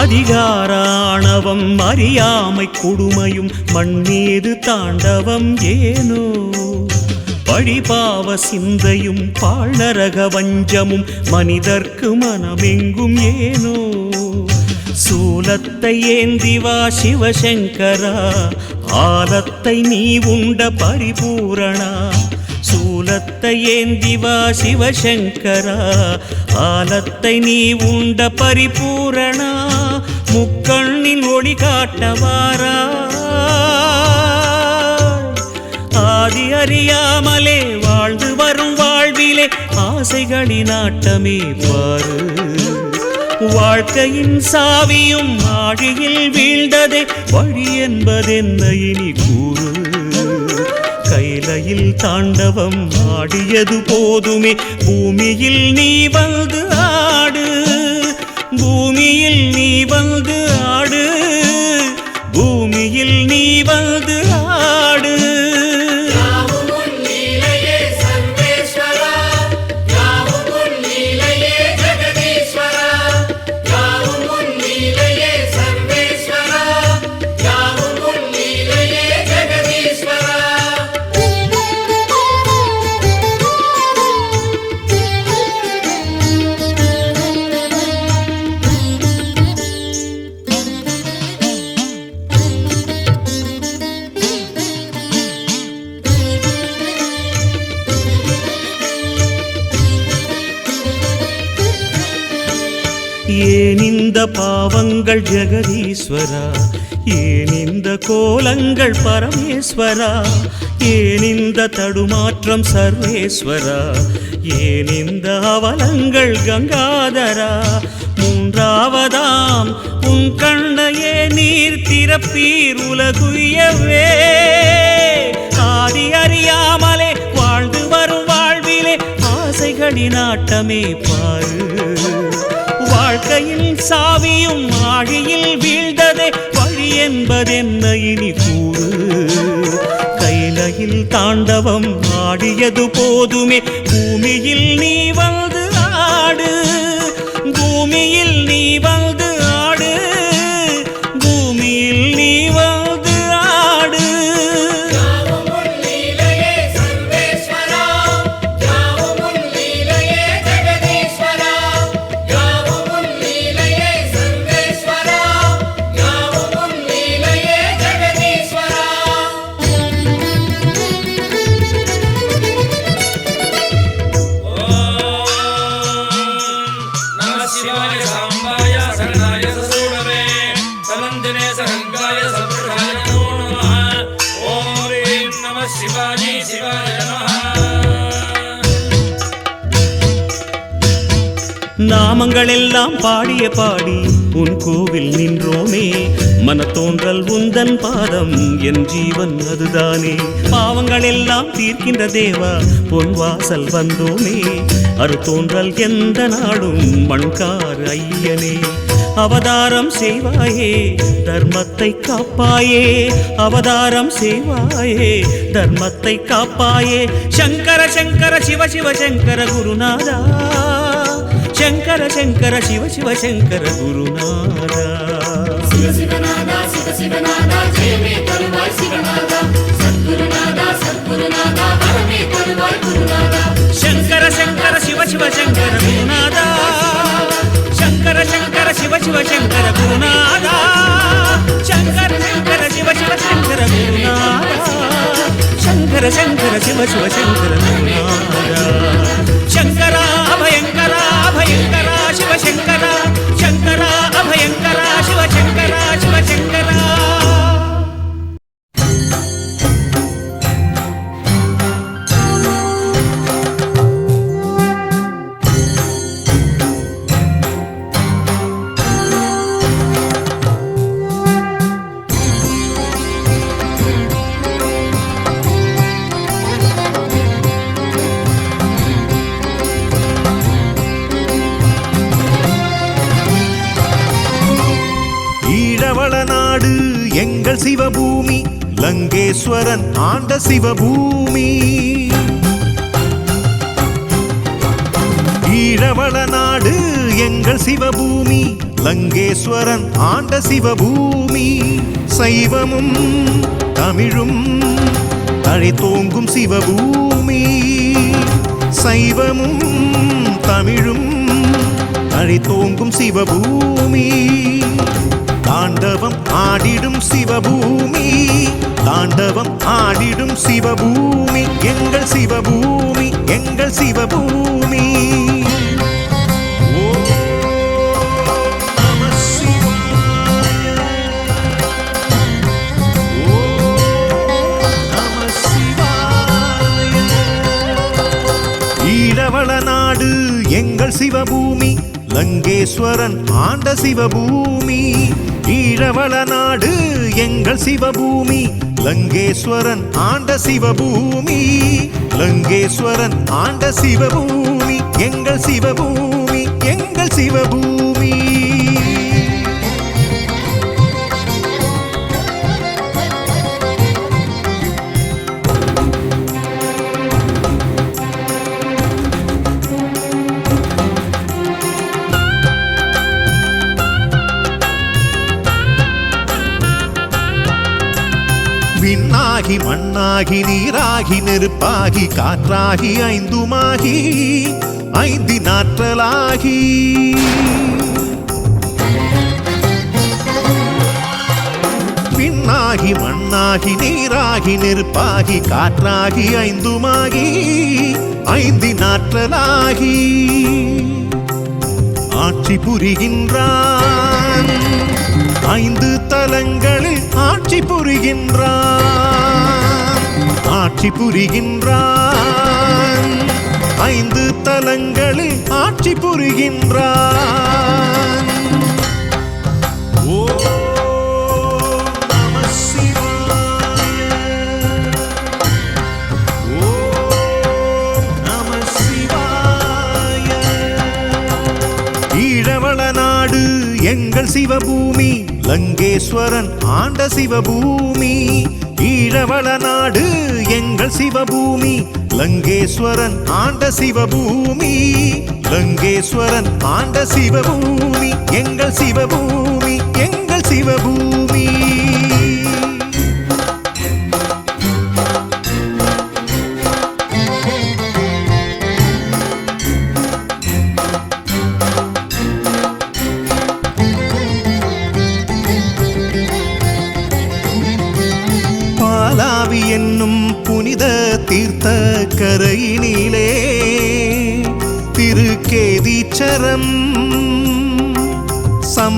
அதிகாராணவம் அறியாமை கொடுமையும் மண்ணீது தாண்டவம் ஏனோ? பழிபாவ சிந்தையும் பாழரக வஞ்சமும் மனிதர்க்கு மனமெங்கும் ஏனோ? சூலத்தை ஏந்திவா சிவசங்கரா ஆலத்தை நீ உண்ட பரிபூரணா சூலத்தை ஏந்திவா சிவசங்கரா? ஆலத்தை நீ உண்ட பரிபூரணா? முக்கண்ணின் ஒளி காட்டவாரா ஆதி அறியாமலே வாழ்ந்து வரும் வாழ்விலே ஆசைகளின் ஆட்டமே பாரு. வாழ்க்கையின் சாவியும் ஆழியில் வீழ்ந்ததே வழி என்பதென்ன இனி கூறு? கைலையில் தாண்டவம் ஆடியது போதுமே. பூமியில் நீ வந்து ஆடு. பூமியில் நீ வந்து கோலங்கள் பரமேஸ்வரா ஏன் இந்த தடுமாற்றம் சர்வேஸ்வரா? ஏன் இந்த அவலங்கள் கங்காதரா? மூன்றாவதாம் உன் கண்ணையே நீர் திறப்பீர் உலகுயவே. ஆதி அறியாமலே வாழ்ந்து வரும் வாழ்விலே ஆசைகளின் ஆட்டமே பாரு. வாழ்க்கையில் சாவியும் ஆழியில் வீழ்ந்ததே என்பதென்ன இனி கூறு? கைலையில் தாண்டவம் ஆடியது போதுமே. பூமியில் நீ வந்த நாமங்கள் எல்லாம் பாடிய பாடி உன் கோவில் நின்றோமே. மனத்தோன்றல் உந்தன் பாதம் என் ஜீவன் அதுதானே. பாவங்கள் எல்லாம் தீர்க்கின்ற தேவா பொன் வாசல் வந்தோமே. அறுத்தோன்றல் எந்த நாடும் மண்கார் ஐயனே. அவதாரம் செய்வாயே தர்மத்தை காப்பாயே. அவதாரம் செய்வாயே தர்மத்தை காப்பாயே. சங்கர சங்கர சிவ சிவ சங்கர குருநாதா. శంకర శంకర శివ శివ శంకర గురునాథ. శివ శివనాథ శివ శివనాథ జయమే తరువాయ్ శివనాథ. సద్గురునాథ సద్గురునాథ హరమే తరువాయ్ గురునాథ. శంకర శంకర శివ శివ శంకర గురునాథ. శంకర శంకర శివ శివ శంకర గురునాథ. శంకర శంకర శివ శివ శంకర గురునాథ. శంకర శంకర శివ శివ శంకర గురునాథ. శంకర అభయంకర శివశంకరా శివశంకరా శంకరా అభయంకరా శివశంకరా శివశంకరా. சிவபூமி. ஈழவள நாடு எங்கள் சிவபூமி. லங்கேஸ்வரன் ஆண்ட சிவபூமி. சைவமும் தமிழும் தழைத்தோங்கும் சிவபூமி. சைவமும் தமிழும் தழைத்தோங்கும் சிவபூமி. தாண்டவம் ஆடிடும் சிவபூமி. தாண்டவம் ஆடிடும் சிவபூமி. எங்கள் சிவபூமி எங்கள் சிவபூமி. எங்கள் சிவபூமி லங்கேஸ்வரன் ஆண்ட சிவபூமி. ஈழவள நாடு எங்கள் சிவபூமி லங்கேஸ்வரன் ஆண்ட சிவபூமி. லங்கேஸ்வரன் ஆண்ட சிவபூமி எங்கள் சிவபூமி எங்கள் சிவபூமி மண்ணாகி மண்ணாகி நீராகி நெருப்பாகி காற்றாகி ஐந்துமாகி ஐந்து நாற்றலாகி விண்ணாகி மண்ணாகி நீராகி நெருப்பாகி காற்றாகி ஐந்துமாகி ஐந்து நாற்றலாகி ஆட்சி புரிகின்றான் ஐந்து தலங்களில் ஆட்சி புரிகின்றான். ஆட்சி புரிகின்றான். ஐந்து தலங்களில் ஆட்சி புரிகின்றான். நாடு எங்கள் சிவபூமி லங்கேஸ்வரன் ஆண்ட சிவபூமி. ஈழவள நாடு எங்கள் சிவபூமி. லங்கேஸ்வரன் ஆண்ட சிவபூமி. லங்கேஸ்வரன் ஆண்ட சிவபூமி. எங்கள் சிவபூமி எங்கள் சிவபூமி.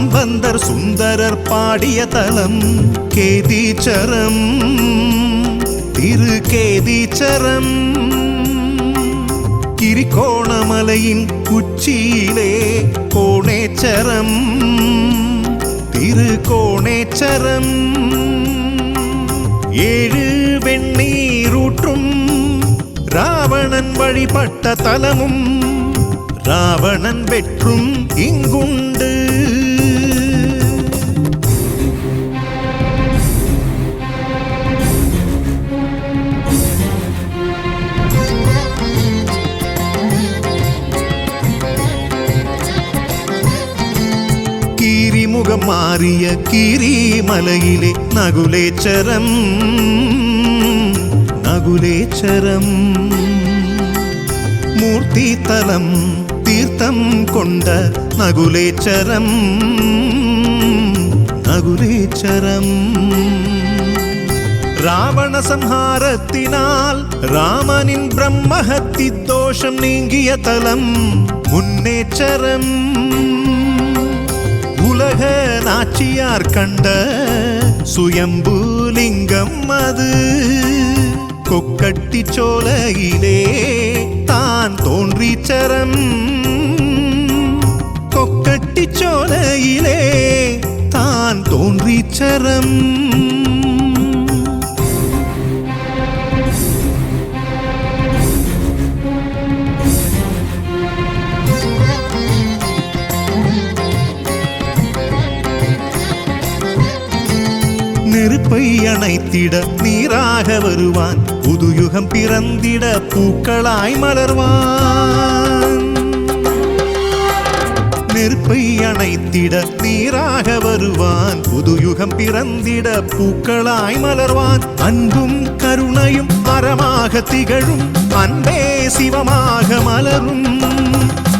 சம்பந்தர் சுந்தரர் பாடிய தலம் கேதீச்சரம். திரு கேதீச்சரம். கிரிகோணமலையின் உச்சியிலே கோணேச்சரம். திரு கோணேச்சரம். ஏழு வெண்ணீரூற்றும் ராவணன் வழிபட்ட தலமும் ராவணன் வெற்றும் இங்குண்டு. മാറിയ കീരിമലയിലെ നകുലേച്ചരം നകുലേച്ചരം മൂർത്തിതലം തീർത്ഥം കൊണ്ട നകുലേച്ചരം നകുലേച്ചരം രാവണ സംഹാരത്തിനാൽ രാമനിൻ ബ്രഹ്മഹത്തി ദോഷം നീങ്ങിയ തലം മുന്നേച്ചരം உலக நாச்சியார் கண்ட சுயம்பூலிங்கம் அது. கொக்கட்டி சோலையிலே தான் தோன்றி சரம் கொக்கட்டி சோலையிலே தான் தோன்றி சரம் நெருப்பை அணைத்திட நீராக வருவான். புதுயுகம் பிறந்திட பூக்களாய் மலர்வான். நெருப்பை அணைத்திட நீராக வருவான். புதுயுகம் பிறந்திட பூக்களாய் மலர்வான். அன்பும் கருணையும் மரமாக திகழும். அன்பே சிவமாக மலரும்.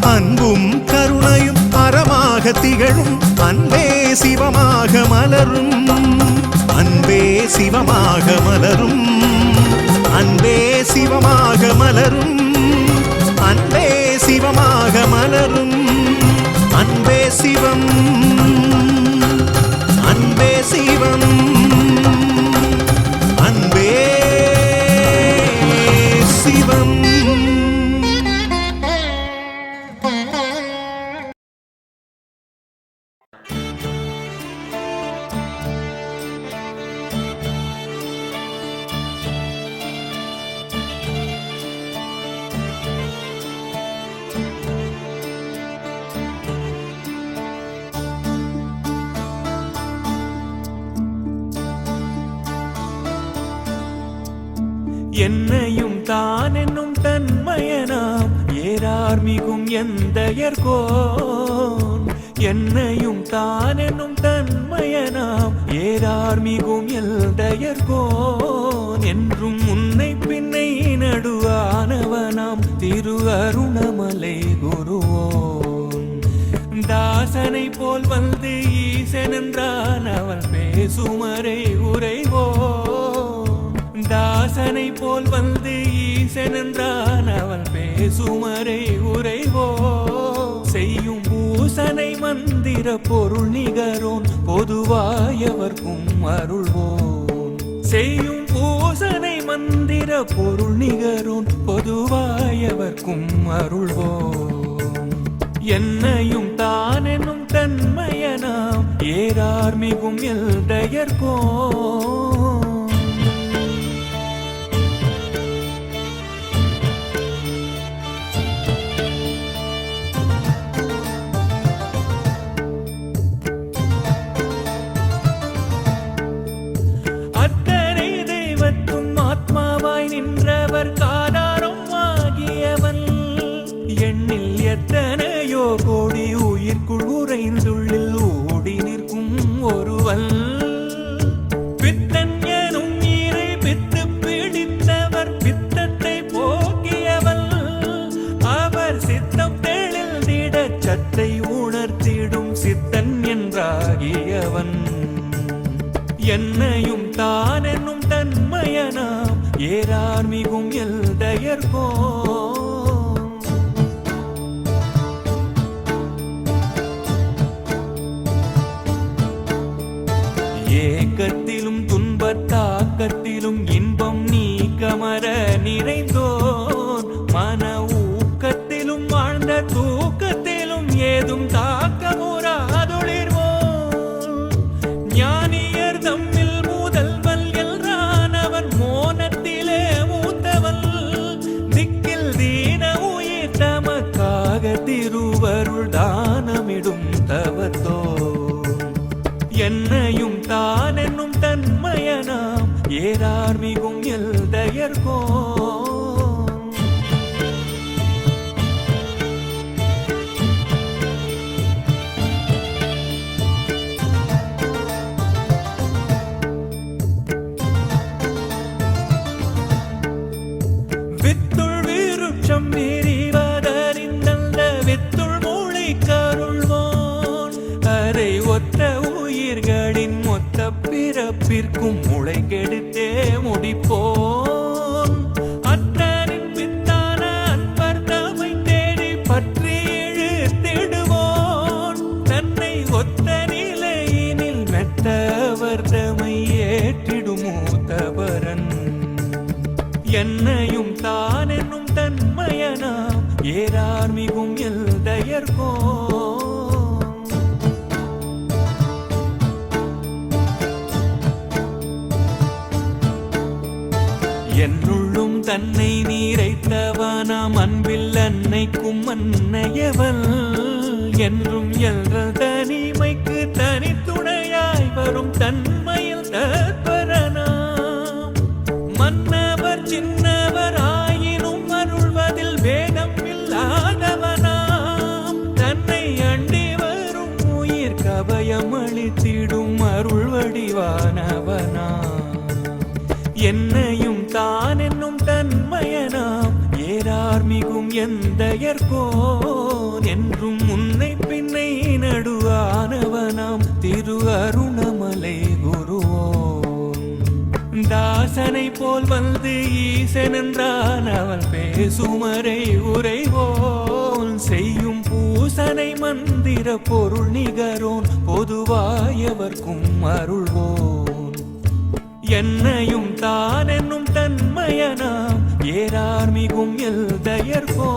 அன்பும் கருணையும் மரமாக திகழும். அன்பே சிவமாக மலரும். அன்பே சிவமாக மலரும். அன்பே சிவமாக மலரும். அன்பே சிவமாக மலரும். அன்பே சிவம். அன்பே சிவம். என்னையும் தான் என்னும் தன்மையனாம். ஏறார் மிகும் எந்தையர்கோன் என்னையும் தான் என்னும் தன்மையனாம். ஏறார் மிகும் எந்தையர்கோன் என்றும் உன்னை பின்னை நடுவானவனாம். திரு அருணமலை குருவோன் தாசனை போல் வந்து ஈசன் என்றான். அவள் பேசுமறை உரைவோ தாசனை போல் வந்து ஈசன் என்றான் அவள் பேசுமறை உரைவோ செய்யும் பூசனை மந்திர பொருள் நிகரோன் பொதுவாயவர்க்கும் அருள்வோன். செய்யும் பூசனை மந்திர பொருள் நிகரோன் பொதுவாயவர்க்கும் அருள்வோன். என்னையும் தான் என்னும் தன்மையனாம் ஏறார் மிகும் எல் அத்தனை for. பேரார் மிகும் எல் தயர்கோ தன்னை நீரைத்தவனாம் அன்பில் அன்னைக்கும் அன்னையவன் எந்தையர்கோன் என்றும் உன்னை பின்னை நடுவானவனாம் திரு அருணமலை குருவோம் தாசனை போல் வந்து ஈசன் என்றான் அவன் பேசுமரை உரைவோன் செய்யும் பூசனை மந்திர பொருள் நிகரோன் பொதுவாயவர்க்கும் அருள்வோன். என்னையும் தான் என்னும் தன்மையனாம் ஏரார் மிகும் எல் தயர்போ